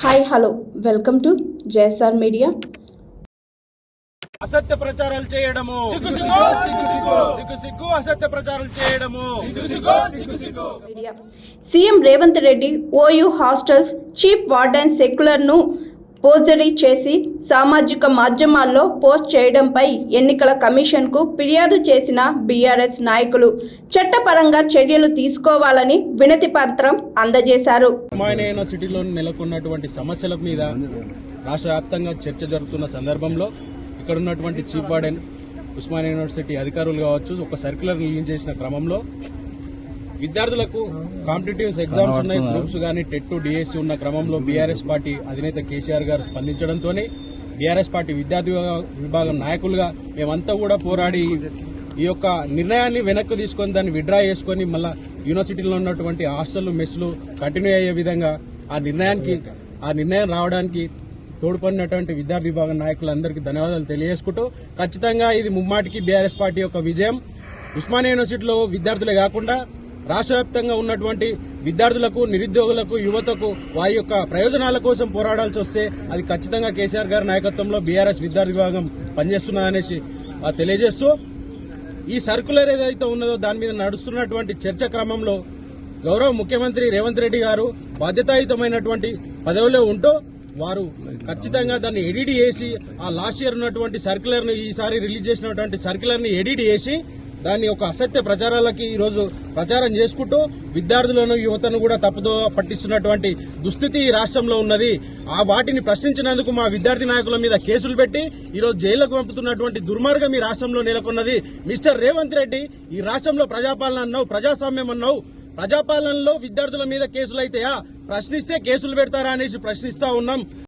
Hi hello welcome to JSR media అసత్య ప్రచారాలు చేయడము. సిగ్గు సిగ్గు అసత్య ప్రచారాలు చేయడము. Media CM Revanth Reddy OU hostels chief warden సెక్యులర్ను forgery చేసి సామాజిక మాధ్యమాల్లో పోస్ట్ చేయడంపై ఎన్నికల కమిషన్కు ఫిర్యాదు చేసిన బీఆర్ఎస్ నాయకులు చట్టపరంగా చర్యలు తీసుకోవాలని వినతి పత్రం అందజేశారు. ఉస్మానియా యూనివర్సిటీలో నెలకొన్నటువంటి సమస్యల మీద రాష్ట్ర వ్యాప్తంగా చర్చ జరుగుతున్న సందర్భంలో ఇక్కడ ఉన్నటువంటి చీఫ్ వార్డెన్ ఉస్మానియా యూనివర్సిటీ అధికారులు కావచ్చు ఒక సర్క్యులర్ రిలీజ్ చేసిన క్రమంలో విద్యార్థులకు కాంపిటేటివ్ ఎగ్జామ్స్ ఉన్నాయి గ్రూప్స్ కానీ టెట్ డిఎస్సి ఉన్న క్రమంలో బీఆర్ఎస్ పార్టీ అధినేత కేసీఆర్ గారు స్పందించడంతోనే బీఆర్ఎస్ పార్టీ విద్యార్థి విభాగం నాయకులుగా మేమంతా కూడా పోరాడి ఈ యొక్క నిర్ణయాన్ని వెనక్కి తీసుకొని దాన్ని విడ్రా చేసుకొని మళ్ళా యూనివర్సిటీలో ఉన్నటువంటి హాస్టల్ మెస్లు కంటిన్యూ అయ్యే విధంగా ఆ నిర్ణయానికి ఆ నిర్ణయం రావడానికి తోడ్పడినటువంటి విద్యార్థి విభాగం నాయకులందరికీ ధన్యవాదాలు తెలియజేసుకుంటూ ఖచ్చితంగా ఇది ముమ్మాటికి బీఆర్ఎస్ పార్టీ యొక్క విజయం. ఉస్మానియా యూనివర్సిటీలో విద్యార్థులే కాకుండా రాష్ట్ర వ్యాప్తంగా ఉన్నటువంటి విద్యార్థులకు నిరుద్యోగులకు యువతకు వారి యొక్క ప్రయోజనాల కోసం పోరాడాల్సి వస్తే అది ఖచ్చితంగా కేసీఆర్ గారి నాయకత్వంలో బీఆర్ఎస్ విద్యార్థి విభాగం పనిచేస్తున్నదనేసి తెలియజేస్తూ ఈ సర్కులర్ ఏదైతే ఉన్నదో దాని మీద నడుస్తున్నటువంటి చర్చ క్రమంలో గౌరవ ముఖ్యమంత్రి రేవంత్ రెడ్డి గారు బాధ్యతాయుతమైనటువంటి పదవిలో ఉంటూ వారు ఖచ్చితంగా దాన్ని ఎడిట్ చేసి ఆ లాస్ట్ ఇయర్ ఉన్నటువంటి సర్కులర్ని ఈసారి రిలీజ్ చేసినటువంటి సర్క్యులర్ని ఎడిట్ చేసి దాన్ని ఒక అసత్య ప్రచారాలకి ఈరోజు ప్రచారం చేసుకుంటూ విద్యార్థులను యువతను కూడా తప్పుదో పట్టిస్తున్నటువంటి దుస్థితి ఈ రాష్ట్రంలో ఉన్నది. ఆ వాటిని ప్రశ్నించినందుకు మా విద్యార్థి నాయకుల మీద కేసులు పెట్టి ఈరోజు జైలుకు పంపుతున్నటువంటి దుర్మార్గం ఈ రాష్ట్రంలో నెలకొన్నది. మిస్టర్ రేవంత్ రెడ్డి ఈ రాష్ట్రంలో ప్రజాపాలన అన్నావు ప్రజాస్వామ్యం అన్నావు ప్రజాపాలనలో విద్యార్థుల మీద కేసులు అయితాయా? ప్రశ్నిస్తే కేసులు పెడతారా అనేసి ప్రశ్నిస్తా ఉన్నాం.